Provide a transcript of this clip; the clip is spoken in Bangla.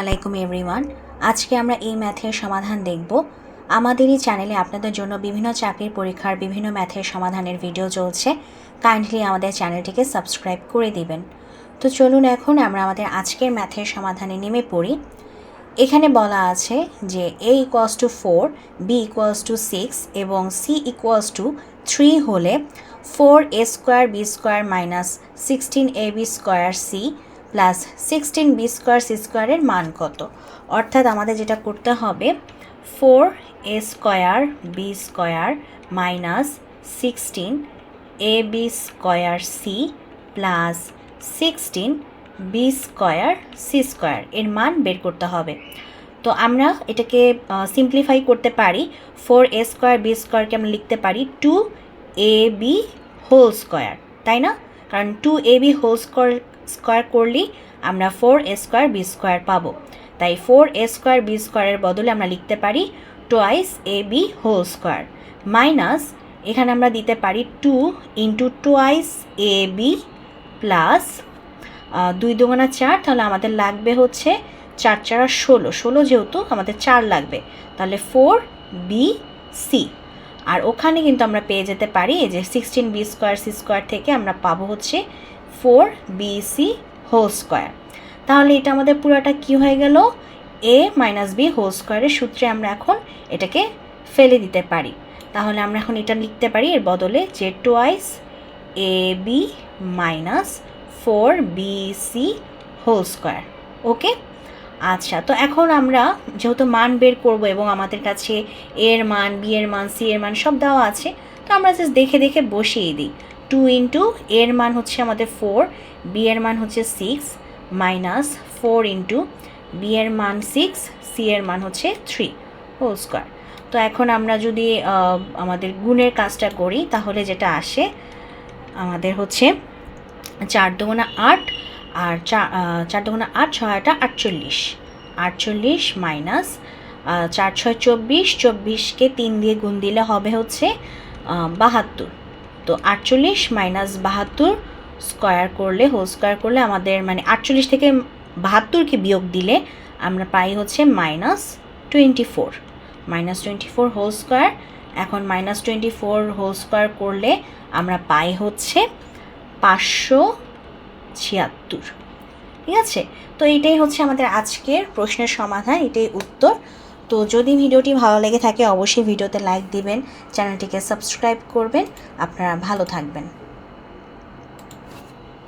আলাইকুম এভরিওয়ান আজকে আমরা এই ম্যাথের সমাধান দেখব। আমাদের এই চ্যানেলে আপনাদের জন্য বিভিন্ন চাকরির পরীক্ষার বিভিন্ন ম্যাথের সমাধানের ভিডিও চলছে। কাইন্ডলি আমাদের চ্যানেলটিকে সাবস্ক্রাইব করে দিবেন। তো চলুন এখন আমরা আমাদের আজকের ম্যাথের সমাধানে নেমে পড়ি। এখানে বলা আছে যে A equals to four B equals to six এবং সি ইকুয়ালস টু থ্রি হলে four A square B square minus sixteen A B square C plus sixteen B square C স্কোয়ারের মান কত? অর্থাৎ আমাদের যেটা করতে হবে four A square B square minus sixteen A B square C plus sixteen B square C square এর মান বের করতে হবে। তো আমরা এটাকে সিম্পলিফাই করতে পারি। ফোর এ স্কোয়ার বি স্কোয়ারকে আমরা লিখতে পারি two A B whole square তাই না? কারণ two A B whole square square করলেই আমরা four A square B square পাবো। তাই ফোর এ স্কোয়ার বি স্কোয়ারের বদলে আমরা লিখতে পারি twice A B whole square minus এখানে আমরা দিতে পারি two into twice A B plus দুই দুগুণা চার, তাহলে আমাদের লাগবে হচ্ছে চার চারা ষোলো। ষোলো যেহেতু আমাদের চার লাগবে, তাহলে ফোর বি সি আর ওখানে কিন্তু আমরা পেয়ে যেতে পারি যে sixteen B square C square থেকে আমরা পাবো হচ্ছে four B C whole square তাহলে এটা আমাদের পুরোটা কি হয়ে গেল? এ মাইনাস বি হোল স্কোয়ারের সূত্রে আমরা এখন এটাকে ফেলে দিতে পারি। তাহলে আমরা এখন এটা লিখতে পারি, এর বদলে যে twice A B minus four B C whole square okay আচ্ছা তো এখন আমরা যেহেতু মান বের করব এবং আমাদের কাছে এর মান বি এর মান সি এর মান সব দেওয়া আছে, তো আমরা জাস্ট দেখে দেখে বসিয়ে দিই। টু ইন্টু এর মান হচ্ছে আমাদের ফোর বি এর মান হচ্ছে six minus four into B এর মান সিক্স সি এর মান হচ্ছে থ্রি হোল স্কোয়ার তো এখন আমরা যদি আমাদের গুণের কাজটা করি, তাহলে যেটা আসে, আমাদের হচ্ছে চার দুগুণা আট আর চার দুগুণা আট ছয় আটা আটচল্লিশ আটচল্লিশ মাইনাস চার ছয় চব্বিশ, চব্বিশকে তিন দিয়ে গুণ দিলে হবে হচ্ছে বাহাত্তর। তো আটচল্লিশ মাইনাস বাহাত্তর স্কোয়ার করলে হোল স্কোয়ার করলে আমাদের মানে আটচল্লিশ থেকে বাহাত্তরকে বিয়োগ দিলে আমরা পাই হচ্ছে minus twenty four minus twenty four whole square এখন minus twenty four whole square করলে আমরা পাই হচ্ছে পাঁচশো ছিয়াত্তর। ঠিক আছে? তো এটাই হচ্ছে আমাদের আজকের প্রশ্নের সমাধান, এটাই উত্তর। তো যদি ভিডিওটি ভালো লেগে থাকে, অবশ্যই ভিডিওতে লাইক দিবেন, চ্যানেলটিকে সাবস্ক্রাইব করবেন। আপনারা ভালো থাকবেন।